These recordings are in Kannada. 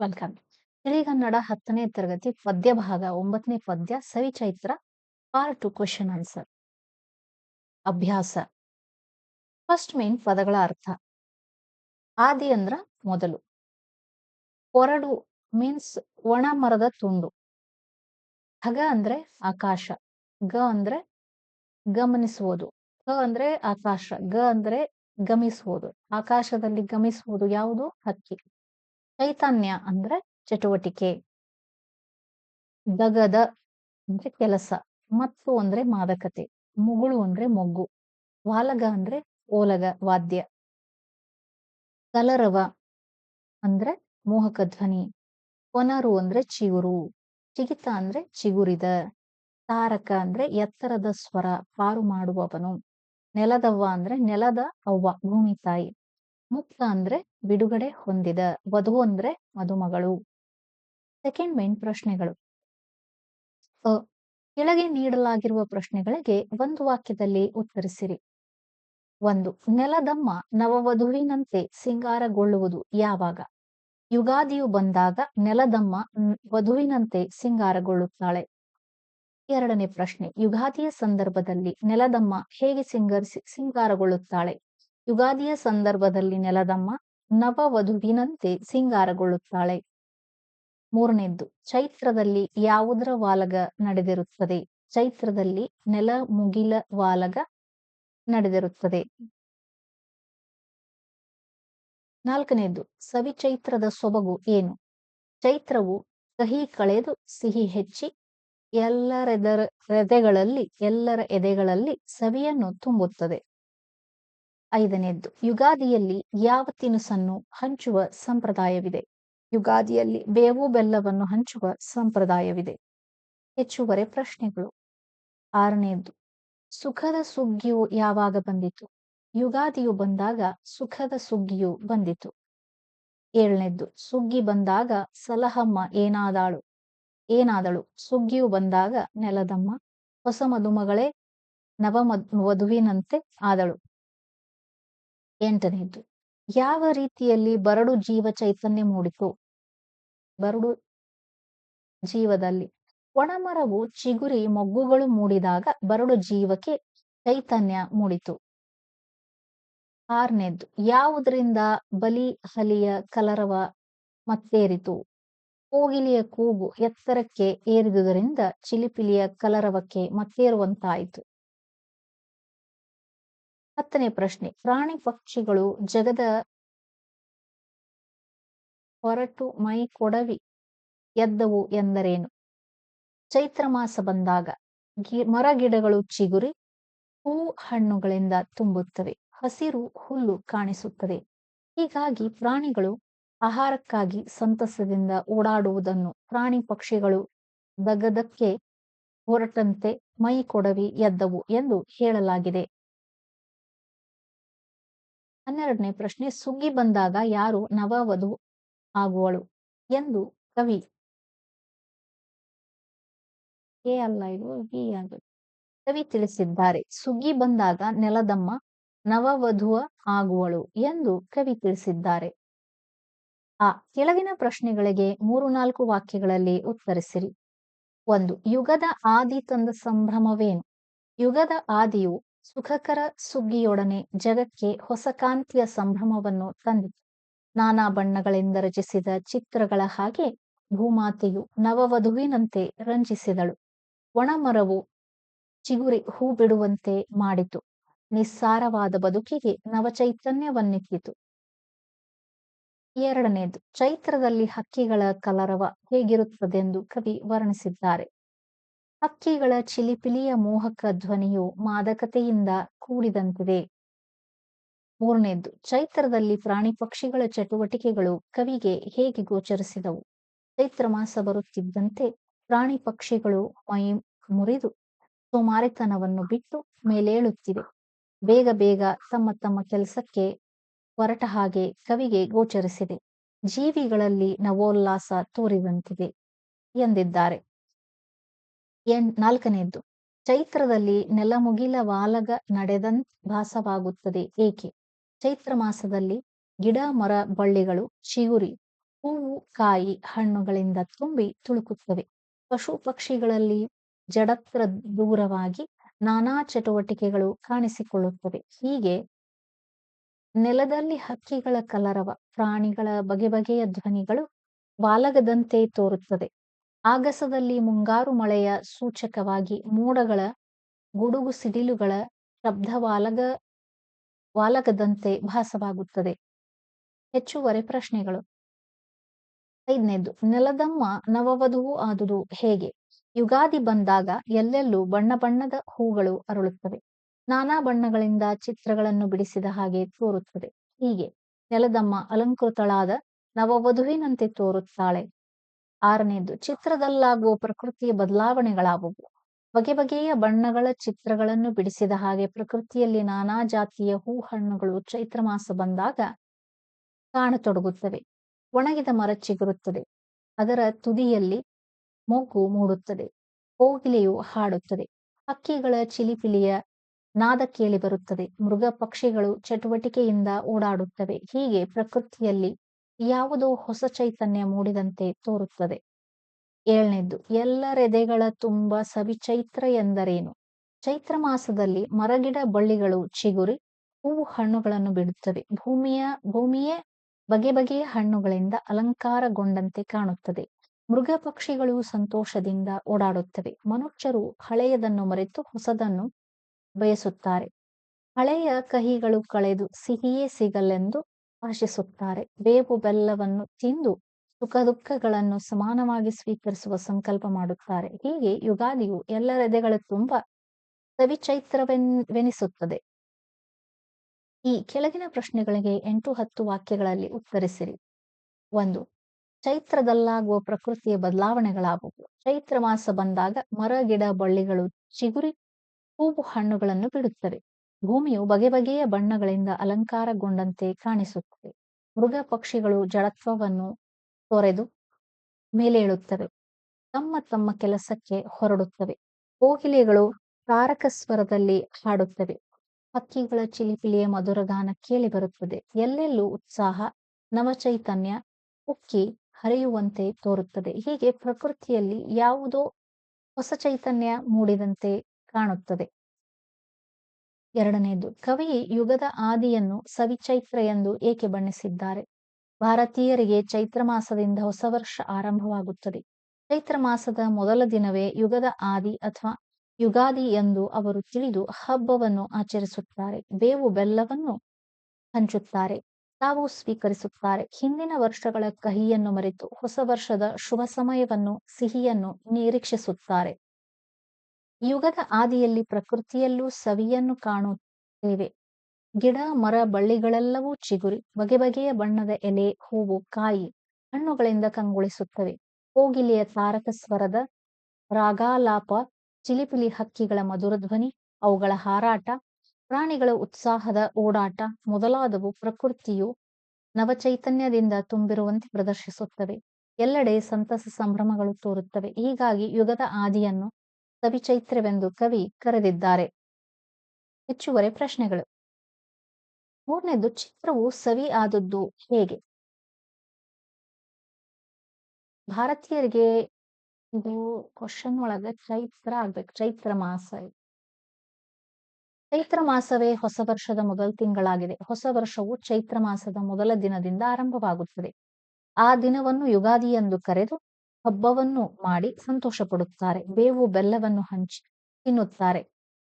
ವೆಲ್ಕಮ್. ತಿಳಿಗನ್ನಡ 10ನೇ ತರಗತಿ ಪದ್ಯ ಭಾಗ, ಒಂಬತ್ತನೇ ಪದ್ಯ Savichaitra part two question answer. ಅಭ್ಯಾಸ. ಫಸ್ಟ್ ಮೇನ್ ಪದಗಳ ಅರ್ಥ. ಆದಿ ಅಂದ್ರ ಮೊದಲು. ಕೊರಡು ಮೀನ್ಸ್ ಒಣ ಮರದ ತುಂಡು. ಹಗ ಅಂದ್ರೆ ಆಕಾಶ. ಗ ಅಂದ್ರೆ ಗಮನಿಸುವುದು. ಗ ಅಂದ್ರೆ ಆಕಾಶ. ಗ ಅಂದ್ರೆ ಗಮಿಸುವುದು. ಆಕಾಶದಲ್ಲಿ ಗಮಿಸುವುದು ಯಾವುದು? ಹಕ್ಕಿ. ಚೈತನ್ಯ ಅಂದ್ರೆ ಚಟುವಟಿಕೆ. ದಗದ ಅಂದ್ರೆ ಕೆಲಸ ಮತ್ತು ಅಂದ್ರೆ ಮಾದಕತೆ, ಮುಗುಳು ಅಂದ್ರೆ ಮೊಗ್ಗು, ವಾಲಗ ಅಂದ್ರೆ ಓಲಗ, ವಾದ್ಯ. ಕಲರವ ಅಂದ್ರೆ ಮೋಹಕ ಧ್ವನಿ, ಕೊನರು ಅಂದ್ರೆ ಚಿಗುರು, ಚಿಗಿತ ಅಂದ್ರೆ ಚಿಗುರಿದ, ತಾರಕ ಅಂದ್ರೆ ಎತ್ತರದ ಸ್ವರ ಪಾರು ಮಾಡುವವನು, ನೆಲದವ್ವ ಅಂದ್ರೆ ನೆಲದ ಅವ್ವ, ಭೂಮಿ ತಾಯಿ. ಮುಕ್ತ ಅಂದ್ರೆ ಬಿಡುಗಡೆ ಹೊಂದಿದ, ವಧು ಅಂದ್ರೆ ಮದುಮಗಳು. ಸೆಕೆಂಡ್ ಮೇನ್ ಪ್ರಶ್ನೆಗಳು. ಕೆಳಗೆ ನೀಡಲಾಗಿರುವ ಪ್ರಶ್ನೆಗಳಿಗೆ ಒಂದು ವಾಕ್ಯದಲ್ಲಿ ಉತ್ತರಿಸಿರಿ. ಒಂದು, ನೆಲದಮ್ಮ ನವವಧುವಿನಂತೆ ಸಿಂಗಾರಗೊಳ್ಳುವುದು ಯಾವಾಗ? ಯುಗಾದಿಯು ಬಂದಾಗ ನೆಲದಮ್ಮ ವಧುವಿನಂತೆ ಸಿಂಗಾರಗೊಳ್ಳುತ್ತಾಳೆ. ಎರಡನೇ ಪ್ರಶ್ನೆ, ಯುಗಾದಿಯ ಸಂದರ್ಭದಲ್ಲಿ ನೆಲದಮ್ಮ ಹೇಗೆ ಸಿಂಗರಿಸಿ, ಸಿಂಗಾರಗೊಳ್ಳುತ್ತಾಳೆ? ಯುಗಾದಿಯ ಸಂದರ್ಭದಲ್ಲಿ ನೆಲದಮ್ಮ ನವ ವಧುವಿನಂತೆ ಸಿಂಗಾರಗೊಳ್ಳುತ್ತಾಳೆ. ಮೂರನೇದ್ದು, ಚೈತ್ರದಲ್ಲಿ ಯಾವುದರ ವಾಲಗ ನಡೆದಿರುತ್ತದೆ? ಚೈತ್ರದಲ್ಲಿ ನೆಲ ಮುಗಿಲ ವಾಲಗ ನಡೆದಿರುತ್ತದೆ. ನಾಲ್ಕನೇದ್ದು, ಸವಿಚೈತ್ರದ ಸೊಬಗು ಏನು? ಚೈತ್ರವು ಕಹಿ ಕಳೆದು ಸಿಹಿ ಹೆಚ್ಚಿ ಎಲ್ಲರೆದರ ಎದೆಗಳಲ್ಲಿ ಎಲ್ಲರ ಎದೆಗಳಲ್ಲಿ ಸವಿಯನ್ನು ತುಂಬುತ್ತದೆ. ಐದನೇದ್ದು, ಯುಗಾದಿಯಲ್ಲಿ ಯಾವ ತಿನಿಸನ್ನು ಹಂಚುವ ಸಂಪ್ರದಾಯವಿದೆ? ಯುಗಾದಿಯಲ್ಲಿ ಬೇವು ಬೆಲ್ಲವನ್ನು ಹಂಚುವ ಸಂಪ್ರದಾಯವಿದೆ. ಹೆಚ್ಚುವರೆ ಪ್ರಶ್ನೆಗಳು. ಆರನೆಯದ್ದು ಸುಖದ ಸುಗ್ಗಿಯು ಯಾವಾಗ ಬಂದಿತು? ಯುಗಾದಿಯು ಬಂದಾಗ ಸುಖದ ಸುಗ್ಗಿಯು ಬಂದಿತು. ಏಳನೇದ್ದು, ಸುಗ್ಗಿ ಬಂದಾಗ ಸಲಹಮ್ಮ ಏನಾದಾಳು? ಏನಾದಳು? ಸುಗ್ಗಿಯು ಬಂದಾಗ ನೆಲದಮ್ಮ ಹೊಸ ಮದುಮಗಳೇ ನವ ವಧುವಿನಂತೆ ಆದಳು. ಎಂಟನೇದ್ದು ಯಾವ ರೀತಿಯಲ್ಲಿ ಬರಡು ಜೀವ ಚೈತನ್ಯ ಮೂಡಿತು? ಬರಡು ಜೀವದಲ್ಲಿ ಒಣಮರವು ಚಿಗುರಿ ಮೊಗ್ಗುಗಳು ಮೂಡಿದಾಗ ಬರಡು ಜೀವಕ್ಕೆ ಚೈತನ್ಯ ಮೂಡಿತು. ಆರನೇದ್ದು ಯಾವುದರಿಂದ ಬಲಿ ಹಲಿಯ ಕಲರವ ಮತ್ತೇರಿತು? ಕೋಗಿಲಿಯ ಕೂಗು ಎತ್ತರಕ್ಕೆ ಏರಿದುದರಿಂದ ಚಿಲಿಪಿಲಿಯ ಕಲರವಕ್ಕೆ ಮತ್ತೇರುವಂತಾಯಿತು. ಹತ್ತನೇ ಪ್ರಶ್ನೆ, ಪ್ರಾಣಿ ಪಕ್ಷಿಗಳು ಜಗದ ಹೊರಟು ಮೈ ಕೊಡವಿ ಎದ್ದವು ಎಂದರೇನು? ಚೈತ್ರ ಮಾಸ ಬಂದಾಗ ಮರ ಗಿಡಗಳು ಚಿಗುರಿ, ಹೂ ಹಣ್ಣುಗಳಿಂದ ತುಂಬುತ್ತವೆ, ಹಸಿರು ಹುಲ್ಲು ಕಾಣಿಸುತ್ತದೆ. ಹೀಗಾಗಿ ಪ್ರಾಣಿಗಳು ಆಹಾರಕ್ಕಾಗಿ ಸಂತಸದಿಂದ ಓಡಾಡುವುದನ್ನು ಪ್ರಾಣಿ ಪಕ್ಷಿಗಳು ದಗದಕ್ಕೆ ಹೊರಟಂತೆ ಮೈ ಕೊಡವಿ ಎದ್ದವು ಎಂದು ಹೇಳಲಾಗಿದೆ. ಹನ್ನೆರಡನೇ ಪ್ರಶ್ನೆ, ಸುಗ್ಗಿ ಬಂದಾಗ ಯಾರು ನವವಧು ಆಗುವಳು? ಎಂದು ಕವಿ ಎ ಅಲ್ಲ, ಇದು ಬಿ ಆಗುತ್ತೆ ಕವಿ ತಿಳಿಸಿದ್ದಾರೆ, ಸುಗ್ಗಿ ಬಂದಾಗ ನೆಲದಮ್ಮ ನವವಧುವ ಆಗುವಳು ಎಂದು ಕವಿ ತಿಳಿಸಿದ್ದಾರೆ. ಆ, ಕೆಳಗಿನ ಪ್ರಶ್ನೆಗಳಿಗೆ ಮೂರು ನಾಲ್ಕು ವಾಕ್ಯಗಳಲ್ಲಿ ಉತ್ತರಿಸಿರಿ. ಒಂದು, ಯುಗದ ಆದಿ ತಂದ ಸಂಭ್ರಮವೇನು? ಯುಗದ ಆದಿಯು ಸುಖಕರ ಸುಗ್ಗಿಯೊಡನೆ ಜಗಕ್ಕೆ ಹೊಸ ಕಾಂತಿಯ ಸಂಭ್ರಮವನ್ನು ತಂದಿತು. ನಾನಾ ಬಣ್ಣಗಳಿಂದ ರಚಿಸಿದ ಚಿತ್ರಗಳ ಹಾಗೆ ಭೂಮಾತೆಯು ನವವಧುವಿನಂತೆ ರಂಜಿಸಿದಳು. ಒಣಮರವು ಚಿಗುರಿ ಹೂ ಬಿಡುವಂತೆ ಮಾಡಿತು. ನಿಸ್ಸಾರವಾದ ಬದುಕಿಗೆ ನವಚೈತನ್ಯವನ್ನಿಕ್ಕಿತು ಎರಡನೇದು, ಚೈತ್ರದಲ್ಲಿ ಹಕ್ಕಿಗಳ ಕಲರವ ಹೇಗಿರುತ್ತದೆಂದು ಕವಿ ವರ್ಣಿಸಿದ್ದಾರೆ. ಹಕ್ಕಿಗಳ ಚಿಲಿಪಿಲಿಯ ಮೋಹಕ ಧ್ವನಿಯು ಮಾದಕತೆಯಿಂದ ಕೂಡಿದಂತಿದೆ. ಮೂರನೇದ್ದು ಚೈತ್ರದಲ್ಲಿ ಪ್ರಾಣಿ ಪಕ್ಷಿಗಳ ಚಟುವಟಿಕೆಗಳು ಕವಿಗೆ ಹೇಗೆ ಗೋಚರಿಸಿದವು? ಚೈತ್ರ ಮಾಸ ಬರುತ್ತಿದ್ದಂತೆ ಪ್ರಾಣಿ ಪಕ್ಷಿಗಳು ಮೈ ಮುರಿದು ಸೋಮಾರಿತನವನ್ನು ಬಿಟ್ಟು ಮೇಲೇಳುತ್ತಿವೆ. ಬೇಗ ಬೇಗ ತಮ್ಮ ತಮ್ಮ ಕೆಲಸಕ್ಕೆ ಹೊರಟ ಹಾಗೆ ಕವಿಗೆ ಗೋಚರಿಸಿದೆ. ಜೀವಿಗಳಲ್ಲಿ ನವೋಲ್ಲಾಸ ತೋರಿದಂತಿದೆ ಎಂದಿದ್ದಾರೆ. ಎನ್ ನಾಲ್ಕನೆಯದ್ದು ಚೈತ್ರದಲ್ಲಿ ನೆಲಮುಗಿಲ ವಾಲಗ ನಡೆದಂತ್ ಭಾಸವಾಗುತ್ತದೆ ಏಕೆ? ಚೈತ್ರ ಮಾಸದಲ್ಲಿ ಗಿಡ, ಮರ, ಬಳ್ಳಿಗಳು ಚಿಗುರಿ ಹೂವು, ಕಾಯಿ, ಹಣ್ಣುಗಳಿಂದ ತುಂಬಿ ತುಳುಕುತ್ತವೆ. ಪಶು ಪಕ್ಷಿಗಳಲ್ಲಿ ಜಡತ್ರ ದೂರವಾಗಿ ನಾನಾ ಚಟುವಟಿಕೆಗಳು ಕಾಣಿಸಿಕೊಳ್ಳುತ್ತವೆ. ಹೀಗೆ ನೆಲದಲ್ಲಿ ಹಕ್ಕಿಗಳ ಕಲರವ, ಪ್ರಾಣಿಗಳ ಬಗೆ ಬಗೆಯ ಧ್ವನಿಗಳು ವಾಲಗದಂತೆ ತೋರುತ್ತದೆ. ಆಗಸದಲ್ಲಿ ಮುಂಗಾರು ಮಳೆಯ ಸೂಚಕವಾಗಿ ಮೋಡಗಳ, ಗುಡುಗು ಸಿಡಿಲುಗಳ ಶಬ್ದವಾಲಗ ವಾಲಗದಂತೆ ಭಾಸವಾಗುತ್ತದೆ. ಹೆಚ್ಚುವರೆ ಪ್ರಶ್ನೆಗಳು. ಐದನೇದು, ನೆಲದಮ್ಮ ನವವಧುವು ಆದುದು ಹೇಗೆ? ಯುಗಾದಿ ಬಂದಾಗ ಎಲ್ಲೆಲ್ಲೂ ಬಣ್ಣ ಬಣ್ಣದ ಹೂಗಳು ಅರಳುತ್ತವೆ. ನಾನಾ ಬಣ್ಣಗಳಿಂದ ಚಿತ್ರಗಳನ್ನು ಬಿಡಿಸಿದ ಹಾಗೆ ತೋರುತ್ತದೆ. ಹೀಗೆ, ನೆಲದಮ್ಮ ಅಲಂಕೃತಳಾದ ನವವಧುವಿನಂತೆ ತೋರುತ್ತಾಳೆ. ಆರನೇದು, ಚಿತ್ರದಲ್ಲಾಗುವ ಪ್ರಕೃತಿಯ ಬದಲಾವಣೆಗಳಾಗುವು ಬಗೆ ಬಗೆಯ ಬಣ್ಣಗಳ ಚಿತ್ರಗಳನ್ನು ಬಿಡಿಸಿದ ಹಾಗೆ ಪ್ರಕೃತಿಯಲ್ಲಿ ನಾನಾ ಜಾತಿಯ ಹೂ ಹಣ್ಣುಗಳು ಚೈತ್ರ ಮಾಸ ಬಂದಾಗ ಕಾಣತೊಡಗುತ್ತವೆ. ಒಣಗಿದ ಮರ ಚಿಗುರುತ್ತದೆ. ಅದರ ತುದಿಯಲ್ಲಿ ಮೊಗ್ಗು ಮೂಡುತ್ತದೆ. ಕೋಗಿಲೆಯು ಹಾಡುತ್ತದೆ. ಹಕ್ಕಿಗಳ ಚಿಲಿಪಿಲಿಯ ನಾದ ಕೇಳಿ ಬರುತ್ತದೆ. ಮೃಗ ಪಕ್ಷಿಗಳು ಚಟುವಟಿಕೆಯಿಂದ ಓಡಾಡುತ್ತವೆ. ಹೀಗೆ ಪ್ರಕೃತಿಯಲ್ಲಿ ಯಾವುದೋ ಹೊಸ ಚೈತನ್ಯ ಮೂಡಿದಂತೆ ತೋರುತ್ತದೆ. ಏಳನೇದ್ದು ಎಲ್ಲರೆದೆಗಳ ತುಂಬ ಸವಿಚೈತ್ರ ಎಂದರೇನು? ಚೈತ್ರ ಮಾಸದಲ್ಲಿ ಮರಗಿಡ ಬಳ್ಳಿಗಳು ಚಿಗುರಿ, ಹೂವು ಹಣ್ಣುಗಳನ್ನು ಬಿಡುತ್ತವೆ. ಭೂಮಿಯ, ಭೂಮಿಯೇ ಬಗೆ ಬಗೆಯ ಹಣ್ಣುಗಳಿಂದ ಅಲಂಕಾರಗೊಂಡಂತೆ ಕಾಣುತ್ತದೆ. ಮೃಗ ಪಕ್ಷಿಗಳು ಸಂತೋಷದಿಂದ ಓಡಾಡುತ್ತವೆ. ಮನುಷ್ಯರು ಹಳೆಯದನ್ನು ಮರೆತು ಹೊಸದನ್ನು ಬಯಸುತ್ತಾರೆ. ಹಳೆಯ ಕಹಿಗಳು ಕಳೆದು ಸಿಹಿಯೇ ಸಿಗಲೆಂದು ಆಶಿಸುತ್ತಾರೆ ಬೇವು ಬೆಲ್ಲವನ್ನು ತಿಂದು ಸುಖ ದುಃಖಗಳನ್ನು ಸಮಾನವಾಗಿ ಸ್ವೀಕರಿಸುವ ಸಂಕಲ್ಪ ಮಾಡುತ್ತಾರೆ. ಹೀಗೆ ಯುಗಾದಿಯು ಎಲ್ಲರೆದೆಗಳ ತುಂಬ ಸವಿಚೈತ್ರವೆನ್ವೆನಿಸುತ್ತದೆ ಈ ಕೆಳಗಿನ ಪ್ರಶ್ನೆಗಳಿಗೆ ಎಂಟು ಹತ್ತು ವಾಕ್ಯಗಳಲ್ಲಿ ಉತ್ತರಿಸಿರಿ. ಒಂದು ಚೈತ್ರದಲ್ಲಾಗುವ ಪ್ರಕೃತಿಯ ಬದಲಾವಣೆಗಳಾಗುವುದು ಚೈತ್ರ ಮಾಸ ಬಂದಾಗ ಮರ, ಗಿಡ, ಬಳ್ಳಿಗಳು ಚಿಗುರಿ ಹೂವು ಹಣ್ಣುಗಳನ್ನು ಬಿಡುತ್ತವೆ. ಭೂಮಿಯು ಬಗೆ ಬಗೆಯ ಬಣ್ಣಗಳಿಂದ ಅಲಂಕಾರಗೊಂಡಂತೆ ಕಾಣಿಸುತ್ತದೆ. ಮೃಗ ಪಕ್ಷಿಗಳು ಜಡತ್ವವನ್ನು ತೊರೆದು ಮೇಲೇಳುತ್ತವೆ. ತಮ್ಮ ತಮ್ಮ ಕೆಲಸಕ್ಕೆ ಹೊರಡುತ್ತವೆ. ಕೋಗಿಲೆಗಳು ತಾರಕ ಸ್ವರದಲ್ಲಿ ಹಾಡುತ್ತವೆ. ಹಕ್ಕಿಗಳ ಚಿಲಿಪಿಲಿಯ ಮಧುರಗಾನ ಕೇಳಿ ಬರುತ್ತದೆ. ಎಲ್ಲೆಲ್ಲೂ ಉತ್ಸಾಹ, ನವಚೈತನ್ಯ, ಉಕ್ಕಿ ಹರಿಯುವಂತೆ ತೋರುತ್ತದೆ. ಹೀಗೆ ಪ್ರಕೃತಿಯಲ್ಲಿ ಯಾವುದೋ ಹೊಸ ಚೈತನ್ಯ ಮೂಡಿದಂತೆ ಕಾಣುತ್ತದೆ. ಎರಡನೆಯದು ಕವಿ ಯುಗದ ಆದಿಯನ್ನು ಸವಿಚೈತ್ರ ಎಂದು ಏಕೆ ಬಣ್ಣಿಸಿದ್ದಾರೆ? ಭಾರತೀಯರಿಗೆ ಚೈತ್ರ ಮಾಸದಿಂದ ಹೊಸ ವರ್ಷ ಆರಂಭವಾಗುತ್ತದೆ. ಚೈತ್ರ ಮಾಸದ ಮೊದಲ ದಿನವೇ ಯುಗದ ಆದಿ ಅಥವಾ ಯುಗಾದಿ ಎಂದು ಅವರು ತಿಳಿದು ಹಬ್ಬವನ್ನು ಆಚರಿಸುತ್ತಾರೆ. ಬೇವು ಬೆಲ್ಲವನ್ನು ಹಂಚುತ್ತಾರೆ. ತಾವು ಸ್ವೀಕರಿಸುತ್ತಾರೆ. ಹಿಂದಿನ ವರ್ಷಗಳ ಕಹಿಯನ್ನು ಮರೆತು ಹೊಸ ವರ್ಷದ ಶುಭ ಸಮಯವನ್ನು ಸಿಹಿಯನ್ನು ನಿರೀಕ್ಷಿಸುತ್ತಾರೆ. ಯುಗದ ಆದಿಯಲ್ಲಿ ಪ್ರಕೃತಿಯಲ್ಲೂ ಸವಿಯನ್ನು ಕಾಣುತ್ತೇವೆ. ಗಿಡ, ಮರ, ಬಳ್ಳಿಗಳೆಲ್ಲವೂ ಚಿಗುರಿ, ಬಗೆ ಬಗೆಯ ಬಣ್ಣದ ಎಲೆ, ಹೂವು, ಕಾಯಿ, ಹಣ್ಣುಗಳಿಂದ ಕಂಗೊಳಿಸುತ್ತವೆ. ಕೋಗಿಲೆಯ ತಾರಕ ಸ್ವರದ ರಾಗಾಲಾಪ, ಚಿಲಿಪಿಲಿ ಹಕ್ಕಿಗಳ ಮಧುರಧ್ವನಿ ಅವುಗಳ ಹಾರಾಟ, ಪ್ರಾಣಿಗಳ ಉತ್ಸಾಹದ ಓಡಾಟ ಮೊದಲಾದವು ಪ್ರಕೃತಿಯು ನವಚೈತನ್ಯದಿಂದ ತುಂಬಿರುವಂತೆ ಪ್ರದರ್ಶಿಸುತ್ತವೆ. ಎಲ್ಲೆಡೆ ಸಂತಸ ಸಂಭ್ರಮಗಳು ತೋರುತ್ತವೆ. ಹೀಗಾಗಿ ಯುಗದ ಆದಿಯನ್ನು ಸವಿಚೈತ್ರವೆಂದು ಕವಿ ಕರೆದಿದ್ದಾರೆ. ಹೆಚ್ಚುವರಿ ಪ್ರಶ್ನೆಗಳು. ಮೂರನೇದು, ಚಿತ್ರವು ಸವಿ ಆದದ್ದು ಹೇಗೆ? ಭಾರತೀಯರಿಗೆ ಇದು ಕ್ವಶನ್ ಒಳಗೆ ಚೈತ್ರ ಆಗ್ಬೇಕು, ಚೈತ್ರ ಮಾಸ ಚೈತ್ರ ಮಾಸವೇ ಹೊಸ ವರ್ಷದ ಮೊದಲ ತಿಂಗಳಾಗಿದೆ. ಹೊಸ ವರ್ಷವು ಚೈತ್ರ ಮಾಸದ ಮೊದಲ ದಿನದಿಂದ ಆರಂಭವಾಗುತ್ತದೆ. ಆ ದಿನವನ್ನು ಯುಗಾದಿ ಎಂದು ಕರೆದು ಹಬ್ಬವನ್ನು ಮಾಡಿ ಸಂತೋಷ ಪಡುತ್ತಾರೆ. ಬೇವು ಬೆಲ್ಲವನ್ನು ಹಂಚಿ ತಿನ್ನುತ್ತಾರೆ.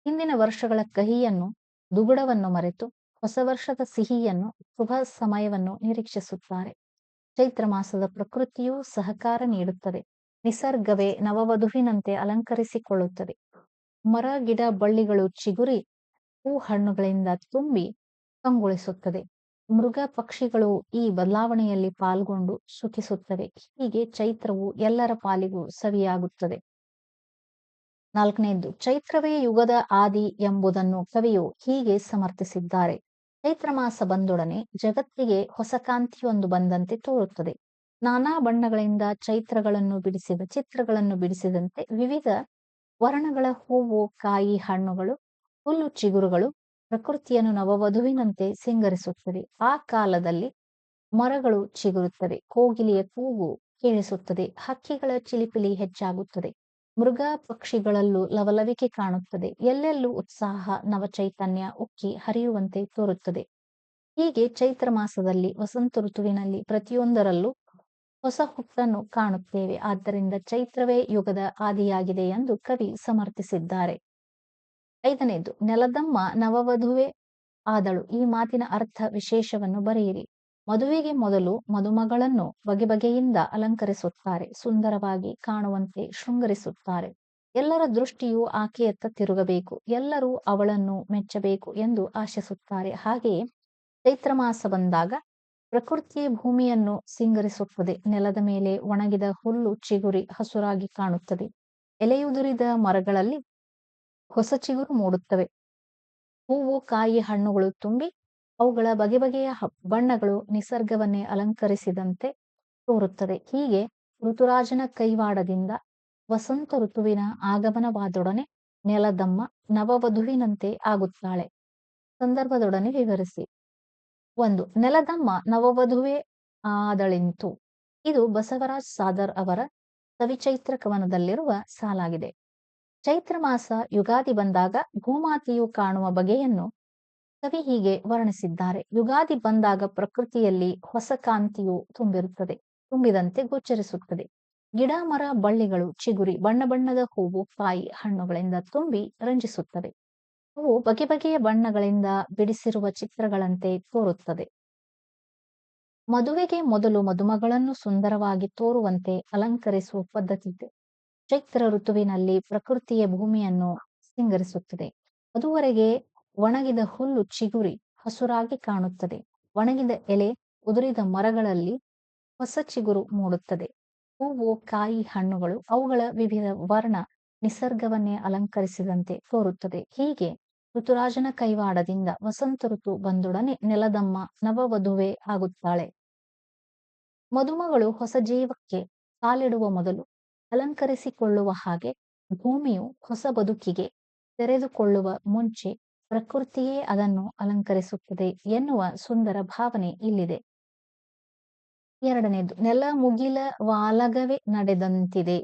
ಹಿಂದಿನ ವರ್ಷಗಳ ಕಹಿಯನ್ನು, ದುಗುಡವನ್ನು ಮರೆತು ಹೊಸ ವರ್ಷದ ಸಿಹಿಯನ್ನು, ಶುಭ ಸಮಯವನ್ನು ನಿರೀಕ್ಷಿಸುತ್ತಾರೆ. ಚೈತ್ರ ಮಾಸದ ಪ್ರಕೃತಿಯೂ ಸಹಕಾರ ನೀಡುತ್ತದೆ. ನಿಸರ್ಗವೇ ನವವಧುವಿನಂತೆ ಅಲಂಕರಿಸಿಕೊಳ್ಳುತ್ತದೆ. ಮರ, ಗಿಡ, ಬಳ್ಳಿಗಳು ಚಿಗುರಿ ಹೂ ಹಣ್ಣುಗಳಿಂದ ತುಂಬಿ ಕಂಗೊಳಿಸುತ್ತದೆ. ಮೃಗ ಪಕ್ಷಿಗಳು ಈ ಬದಲಾವಣೆಯಲ್ಲಿ ಪಾಲ್ಗೊಂಡು ಸುಖಿಸುತ್ತವೆ. ಹೀಗೆ ಚೈತ್ರವು ಎಲ್ಲರ ಪಾಲಿಗೂ ಸವಿಯಾಗುತ್ತದೆ. ನಾಲ್ಕನೆಯದು ಚೈತ್ರವೇ ಯುಗದ ಆದಿ ಎಂಬುದನ್ನು ಕವಿಯು ಹೀಗೆ ಸಮರ್ಥಿಸಿದ್ದಾರೆ. ಚೈತ್ರ ಮಾಸ ಬಂದೊಡನೆ ಜಗತ್ತಿಗೆ ಹೊಸ ಕಾಂತಿಯೊಂದು ಬಂದಂತೆ ತೋರುತ್ತದೆ. ನಾನಾ ಬಣ್ಣಗಳಿಂದ ಚೈತ್ರಗಳನ್ನು ಬಿಡಿಸಿದ ಚಿತ್ರಗಳನ್ನು ಬಿಡಿಸಿದಂತೆ ವಿವಿಧ ವರ್ಣಗಳ ಹೂವು, ಕಾಯಿ, ಹಣ್ಣುಗಳು, ಹುಲ್ಲು, ಚಿಗುರುಗಳು ಪ್ರಕೃತಿಯನ್ನು ನವವಧುವಿನಂತೆ ಸಿಂಗರಿಸುತ್ತದೆ. ಆ ಕಾಲದಲ್ಲಿ ಮರಗಳು ಚಿಗುರುತ್ತವೆ. ಕೋಗಿಲೆಯ ಕೂಗು ಕೇಳಿಸುತ್ತದೆ. ಹಕ್ಕಿಗಳ ಚಿಲಿಪಿಲಿ ಹೆಚ್ಚಾಗುತ್ತದೆ. ಮೃಗ ಪಕ್ಷಿಗಳಲ್ಲೂ ಲವಲವಿಕೆ ಕಾಣುತ್ತದೆ. ಎಲ್ಲೆಲ್ಲೂ ಉತ್ಸಾಹ, ನವಚೈತನ್ಯ ಉಕ್ಕಿ ಹರಿಯುವಂತೆ ತೋರುತ್ತದೆ. ಹೀಗೆ ಚೈತ್ರ ಮಾಸದಲ್ಲಿ ವಸಂತ ಋತುವಿನಲ್ಲಿ ಪ್ರತಿಯೊಂದರಲ್ಲೂ ಹೊಸ ಹುಟ್ಟನ್ನು ಕಾಣುತ್ತೇವೆ. ಆದ್ದರಿಂದ ಚೈತ್ರವೇ ಯುಗದ ಆದಿಯಾಗಿದೆ ಎಂದು ಕವಿ ಸಮರ್ಥಿಸಿದ್ದಾರೆ. ಐದನೇದು, ನೆಲದಮ್ಮ ನವವಧುವೆ ಆದಳು. ಈ ಮಾತಿನ ಅರ್ಥ ವಿಶೇಷವನ್ನು ಬರೆಯಿರಿ. ಮದುವೆಗೆ ಮೊದಲು ಮದುಮಗಳನ್ನು ಬಗೆ ಬಗೆಯಿಂದ ಅಲಂಕರಿಸುತ್ತಾರೆ, ಸುಂದರವಾಗಿ ಕಾಣುವಂತೆ ಶೃಂಗರಿಸುತ್ತಾರೆ. ಎಲ್ಲರ ದೃಷ್ಟಿಯು ಆಕೆಯತ್ತ ತಿರುಗಬೇಕು, ಎಲ್ಲರೂ ಅವಳನ್ನು ಮೆಚ್ಚಬೇಕು ಎಂದು ಆಶಿಸುತ್ತಾರೆ. ಹಾಗೆಯೇ ಚೈತ್ರ ಮಾಸ ಬಂದಾಗ ಪ್ರಕೃತಿಯ ಭೂಮಿಯನ್ನು ಸಿಂಗರಿಸುತ್ತದೆ. ನೆಲದ ಮೇಲೆ ಒಣಗಿದ ಹುಲ್ಲು ಚಿಗುರಿ ಹಸುರಾಗಿ ಕಾಣುತ್ತದೆ. ಎಲೆಯುದುರಿದ ಮರಗಳಲ್ಲಿ ಹೊಸ ಚಿಗುರು ಮೂಡುತ್ತವೆ. ಹೂವು, ಕಾಯಿ, ಹಣ್ಣುಗಳು ತುಂಬಿ ಅವುಗಳ ಬಗೆ ಬಗೆಯ ಬಣ್ಣಗಳು ನಿಸರ್ಗವನ್ನೇ ಅಲಂಕರಿಸಿದಂತೆ ತೋರುತ್ತದೆ. ಹೀಗೆ ಋತುರಾಜನ ಕೈವಾಡದಿಂದ ವಸಂತ ಋತುವಿನ ಆಗಮನವಾದೊಡನೆ ನೆಲದಮ್ಮ ನವವಧುವಿನಂತೆ ಆಗುತ್ತಾಳೆ. ಸಂದರ್ಭದೊಡನೆ ವಿವರಿಸಿ. ಒಂದು, ನೆಲದಮ್ಮ ನವವಧುವೆ ಆದಳಿಂತು. ಇದು ಬಸವರಾಜ್ ಸಾದರ್ ಅವರ ಸವಿಚೈತ್ರ ಕವನದಲ್ಲಿರುವ ಸಾಲಾಗಿದೆ. ಚೈತ್ರ ಮಾಸ ಯುಗಾದಿ ಬಂದಾಗ ಭೂಮಾತೆಯು ಕಾಣುವ ಬಗೆಯನ್ನು ಕವಿ ಹೀಗೆ ವರ್ಣಿಸಿದ್ದಾರೆ. ಯುಗಾದಿ ಬಂದಾಗ ಪ್ರಕೃತಿಯಲ್ಲಿ ಹೊಸ ಕಾಂತಿಯು ತುಂಬಿರುತ್ತದೆ, ತುಂಬಿದಂತೆ ಗೋಚರಿಸುತ್ತದೆ. ಗಿಡ, ಮರ, ಬಳ್ಳಿಗಳು, ಚಿಗುರಿ, ಬಣ್ಣ ಬಣ್ಣದ ಹೂವು ಕಾಯಿ ಹಣ್ಣುಗಳಿಂದ ತುಂಬಿ ರಂಜಿಸುತ್ತವೆ ಅವು ಬಗೆ ಬಗೆಯ ಬಣ್ಣಗಳಿಂದ ಬಿಡಿಸಿರುವ ಚಿತ್ರಗಳಂತೆ ತೋರುತ್ತದೆ. ಮದುವೆಗೆ ಮೊದಲು ಮದುಮಗಳನ್ನು ಸುಂದರವಾಗಿ ತೋರುವಂತೆ ಅಲಂಕರಿಸುವ ಪದ್ಧತಿ ಇದೆ. ಚೈತ್ರ ಋತುವಿನಲ್ಲಿ ಪ್ರಕೃತಿಯ ಭೂಮಿಯನ್ನು ಸಿಂಗರಿಸುತ್ತದೆ. ಅದುವರೆಗೆ ಒಣಗಿದ ಹುಲ್ಲು ಚಿಗುರಿ, ಹಸುರಾಗಿ ಕಾಣುತ್ತದೆ. ಒಣಗಿದ ಎಲೆ ಉದುರಿದ ಮರಗಳಲ್ಲಿ ಹೊಸ ಚಿಗುರು ಮೂಡುತ್ತದೆ. ಹೂವು, ಕಾಯಿ, ಹಣ್ಣುಗಳು ಅವುಗಳ ವಿವಿಧ ವರ್ಣ ನಿಸರ್ಗವನ್ನೇ ಅಲಂಕರಿಸಿದಂತೆ ತೋರುತ್ತದೆ. ಹೀಗೆ ಋತುರಾಜನ ಕೈವಾಡದಿಂದ ವಸಂತ ಋತು ಬಂದೊಡನೆ ನೆಲದಮ್ಮ ನವವಧುವೆ ಆಗುತ್ತಾಳೆ. ಮದುಮಗಳು ಹೊಸ ಜೀವಕ್ಕೆ ಕಾಲಿಡುವ ಮೊದಲು ಅಲಂಕರಿಸಿಕೊಳ್ಳುವ ಹಾಗೆ ಭೂಮಿಯು ಹೊಸ ಬದುಕಿಗೆ ತೆರೆದುಕೊಳ್ಳುವ ಮುಂಚೆ ಪ್ರಕೃತಿಯೇ ಅದನ್ನು ಅಲಂಕರಿಸುತ್ತದೆ ಎನ್ನುವ ಸುಂದರ ಭಾವನೆ ಇಲ್ಲಿದೆ. ಎರಡನೇದು, ನೆಲ ಮುಗಿಲ ವಾಲಗವೇ ನಡೆದಂತಿದೆ.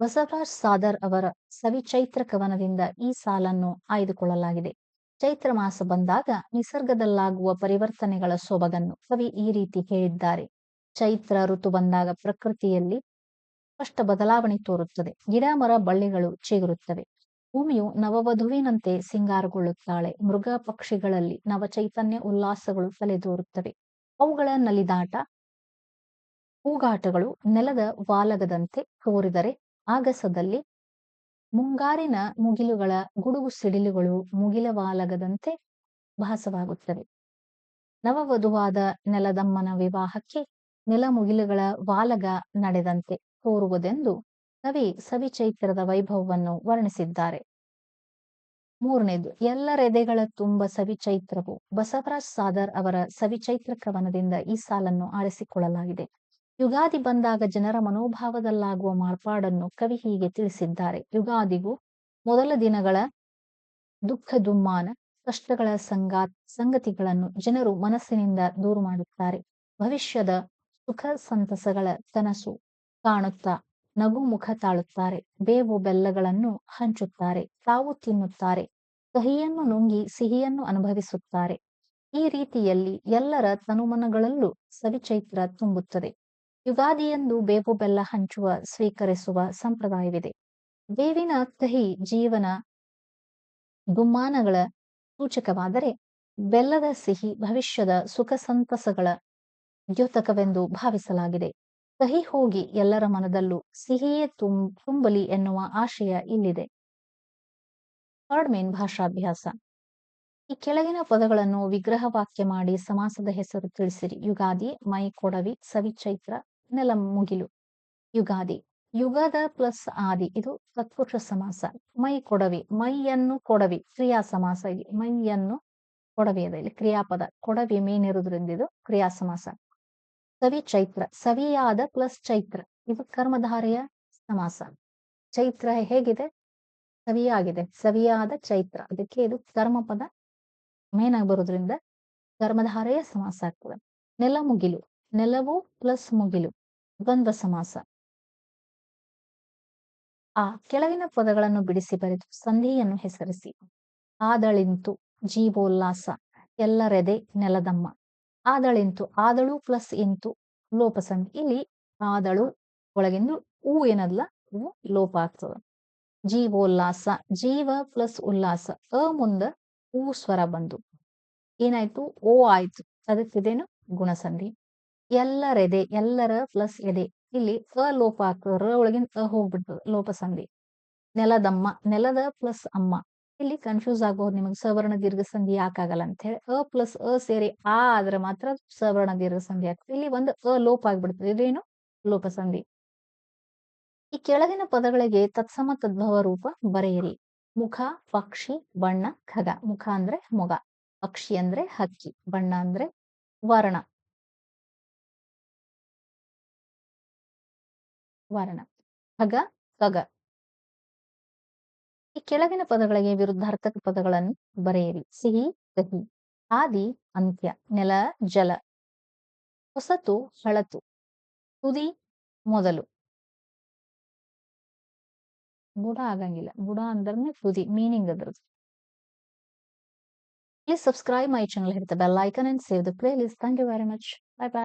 ಬಸವರಾಜ್ ಸಾದರ್ ಅವರ ಸವಿಚೈತ್ರ ಕವನದಿಂದ ಈ ಸಾಲನ್ನು ಆಯ್ದುಕೊಳ್ಳಲಾಗಿದೆ. ಚೈತ್ರ ಮಾಸ ಬಂದಾಗ ನಿಸರ್ಗದಲ್ಲಾಗುವ ಪರಿವರ್ತನೆಗಳ ಸೊಬಗನ್ನು ಕವಿ ಈ ರೀತಿ ಹೇಳಿದ್ದಾರೆ. ಚೈತ್ರ ಋತು ಬಂದಾಗ ಪ್ರಕೃತಿಯಲ್ಲಿ ಸ್ಪಷ್ಟ ಬದಲಾವಣೆ ತೋರುತ್ತದೆ. ಗಿಡ, ಮರ, ಬಳ್ಳಿಗಳು ಚಿಗುರುತ್ತವೆ. ಭೂಮಿಯು ನವವಧುವಿನಂತೆ ಸಿಂಗಾರಗೊಳ್ಳುತ್ತಾಳೆ. ಮೃಗ ಪಕ್ಷಿಗಳಲ್ಲಿ ನವಚೈತನ್ಯ ಉಲ್ಲಾಸಗಳು ತಲೆದೋರುತ್ತವೆ. ಅವುಗಳ ನಲಿದಾಟ, ಹೂಗಾಟಗಳು ನೆಲದ ವಾಲಗದಂತೆ ತೋರಿದರೆ ಆಗಸದಲ್ಲಿ ಮುಂಗಾರಿನ ಮುಗಿಲುಗಳ ಗುಡುಗು ಸಿಡಿಲುಗಳು ಮುಗಿಲ ವಾಲಗದಂತೆ ಭಾಸವಾಗುತ್ತವೆ. ನವವಧುವಾದ ನೆಲದಮ್ಮನ ವಿವಾಹಕ್ಕೆ ನೆಲ ಮುಗಿಲುಗಳ ವಾಲಗ ನಡೆದಂತೆ ತೋರುವುದೆಂದು ಕವಿ ಸವಿಚೈತ್ರದ ವೈಭವವನ್ನು ವರ್ಣಿಸಿದ್ದಾರೆ. ಮೂರನೇದು ಎಲ್ಲರೆದೆಗಳ ತುಂಬ ಸವಿಚೈತ್ರವು ಬಸವರಾಜ್ ಸಾದರ್ ಅವರ ಸವಿಚೈತ್ರ ಕವನದಿಂದ ಈ ಸಾಲನ್ನು ಆರಿಸಿಕೊಳ್ಳಲಾಗಿದೆ. ಯುಗಾದಿ ಬಂದಾಗ ಜನರ ಮನೋಭಾವದಲ್ಲಾಗುವ ಮಾರ್ಪಾಡನ್ನು ಕವಿ ಹೀಗೆ ತಿಳಿಸಿದ್ದಾರೆ. ಯುಗಾದಿಗೂ ಮೊದಲ ದಿನಗಳ ದುಃಖ ದುಮ್ಮಾನ, ಕಷ್ಟಗಳ ಸಂಗಾತ್, ಸಂಗತಿಗಳನ್ನು ಜನರು ಮನಸ್ಸಿನಿಂದ ದೂರು ಮಾಡುತ್ತಾರೆ. ಭವಿಷ್ಯದ ಸುಖ ಸಂತಸಗಳ ಕನಸು ಕಾಣುತ್ತಾ, ನಗು ಮುಖ ತಾಳುತ್ತಾರೆ, ಬೇವು ಬೆಲ್ಲಗಳನ್ನು ಹಂಚುತ್ತಾರೆ ತಾವು ತಿನ್ನುತ್ತಾರೆ ಕಹಿಯನ್ನು ನುಂಗಿ ಸಿಹಿಯನ್ನು ಅನುಭವಿಸುತ್ತಾರೆ. ಈ ರೀತಿಯಲ್ಲಿ ಎಲ್ಲರ ತನುಮನಗಳಲ್ಲೂ ಸವಿಚೈತ್ರ ತುಂಬುತ್ತದೆ. ಯುಗಾದಿಯಂದು ಬೇವು ಬೆಲ್ಲ ಹಂಚುವ, ಸ್ವೀಕರಿಸುವ ಸಂಪ್ರದಾಯವಿದೆ. ಬೇವಿನ ಕಹಿ ಜೀವನ ಗುಮ್ಮಾನಗಳ ಸೂಚಕವಾದರೆ ಬೆಲ್ಲದ ಸಿಹಿ ಭವಿಷ್ಯದ ಸುಖ ಸಂತಸಗಳ ದ್ಯೋತಕವೆಂದು ಭಾವಿಸಲಾಗಿದೆ. ಕಹಿ ಹೋಗಿ ಎಲ್ಲರ ಮನದಲ್ಲೂ ಸಿಹಿಯೇ ತುಂ, ತುಂಬಲಿ ಎನ್ನುವ ಆಶಯ ಇಲ್ಲಿದೆ. ಥರ್ಡ್ ಮೇನ್ ಭಾಷಾಭ್ಯಾಸ. ಈ ಕೆಳಗಿನ ಪದಗಳನ್ನು ವಿಗ್ರಹ ವಾಕ್ಯ ಮಾಡಿ ಸಮಾಸದ ಹೆಸರು ತಿಳಿಸಿರಿ. ಯುಗಾದಿ, ಮೈ ಕೊಡವಿ ಸವಿಚೈತ್ರ ನೆಲ ಮುಗಿಲು. ಯುಗಾದಿ, ಯುಗದ ಪ್ಲಸ್ ಆದಿ, ಇದು ತತ್ಪುರುಷ ಸಮಾಸ. ಮೈ ಕೊಡವಿ, ಮೈಯನ್ನು ಕೊಡವಿ, ಕ್ರಿಯಾ ಸಮಾಸ. ಇಲ್ಲಿ ಮೈಯನ್ನು ಕೊಡವಿ ಅದ. ಇಲ್ಲಿ ಕ್ರಿಯಾಪದ, ಕೊಡವಿ ಮೇನಿರುವುದರಿಂದ ಇದು ಕ್ರಿಯಾ ಸಮಾಸ. ಸವಿ ಚೈತ್ರ, ಸವಿಯಾದ ಪ್ಲಸ್ ಚೈತ್ರ. ಇದು ಕರ್ಮಧಾರೆಯ ಸಮಾಸ. ಚೈತ್ರ ಹೇಗಿದೆ? ಸವಿಯಾಗಿದೆ. ಸವಿಯಾದ ಚೈತ್ರ. ಅದಕ್ಕೆ ಇದು ಕರ್ಮಪದ ಮೇನ್ ಆಗಿ ಬರೋದ್ರಿಂದ ಕರ್ಮಧಾರೆಯ ಸಮಾಸ ಆಗ್ತದೆ. ನೆಲ ಮುಗಿಲು. ನೆಲವು ಪ್ಲಸ್ ಮುಗಿಲು. ದ್ವಂದ್ವ ಸಮಾಸ. ಆ ಕೆಳಗಿನ ಪದಗಳನ್ನು ಬಿಡಿಸಿ ಬರೆದು ಸಂಧಿಯನ್ನು ಹೆಸರಿಸಿ. ಆದಳಿಂತು, ಜೀವೋಲ್ಲಾಸ, ಎಲ್ಲರೆದೆ ನೆಲದಮ್ಮ. ಆದಳಿಂತು? ಆದಳು ಪ್ಲಸ್ ಇಂತು ಲೋಪಸಂಧಿ ಇಲ್ಲಿ ಆದಳು ಒಳಗಿಂದು ಹೂ ಏನದಲ್ಲ ಹೂ ಲೋಪ ಆಗ್ತದ ಜೀವೋಲ್ಲಾಸ. ಜೀವ ಪ್ಲಸ್ ಉಲ್ಲಾಸ. ಅ ಮುಂದ ಹೂ ಸ್ವರ ಬಂದು. ಏನಾಯ್ತು? ಓ ಆಯ್ತು. ಅದಕ್ಕಿದೇನು ಗುಣಸಂಧಿ. ಎಲ್ಲರೆದೆ, ಎಲ್ಲರ ಪ್ಲಸ್ ಎದೆ. ಇಲ್ಲಿ ಅ ಲೋಪ ಆಗ್ತದ ರ ಒಳಗಿನ ಅ ಹೋಗ್ಬಿಡ್ತದ. ಲೋಪಸಂಧಿ. ನೆಲದಮ್ಮ. ನೆಲದ ಪ್ಲಸ್ ಅಮ್ಮ. ಇಲ್ಲಿ ಕನ್ಫ್ಯೂಸ್ ಆಗಬಹುದು ನಿಮಗೆ ಸವರ್ಣ ದೀರ್ಘ ಸಂಧಿ ಯಾಕಾಗಲ್ಲ ಅಂತ ಹೇಳಿ. ಅ ಪ್ಲಸ್ ಅ ಸೇರಿ ಆ ಆದ್ರೆ ಮಾತ್ರ ಸವರ್ಣ ದೀರ್ಘ ಸಂಧಿ ಆಗ್ತದೆ. ಇಲ್ಲಿ ಒಂದು ಅ ಲೋಪ ಆಗ್ಬಿಡ್ತದೆ. ಇದೇನು? ಲೋಪ ಸಂಧಿ. ಈ ಕೆಳಗಿನ ಪದಗಳಿಗೆ ತತ್ಸಮ ತದ್ಭವ ರೂಪ ಬರೆಯಿರಿ. ಮುಖ, ಪಕ್ಷಿ, ಬಣ್ಣ, ಖಗ. ಮುಖ ಅಂದ್ರೆ ಮೊಗ. ಪಕ್ಷಿ ಅಂದ್ರೆ ಹಕ್ಕಿ. ಬಣ್ಣ ಅಂದ್ರೆ ವರ್ಣ. ವರ್ಣ. ಖಗ ಖಗ ಈ ಕೆಳಗಿನ ಪದಗಳಿಗೆ ವಿರುದ್ಧಾರ್ಥಕ ಪದಗಳನ್ನು ಬರೆಯಿರಿ. ಸಿಹಿ ಕಹಿ ಆದಿ, ಅಂತ್ಯ, ನೆಲ, ಜಲ, ಹೊಸತು, ಹಳತು, ತುದಿ, ಮೊದಲು. ಬುಡ ಆಗಂಗಿಲ್ಲ. ಬುಡ ಅಂದ್ರೆ ತುದಿ ಮೀನಿಂಗ್ ಅದ್ರದ್ದು. Please subscribe my channel hit bell icon and save the playlist thank you very much bye bye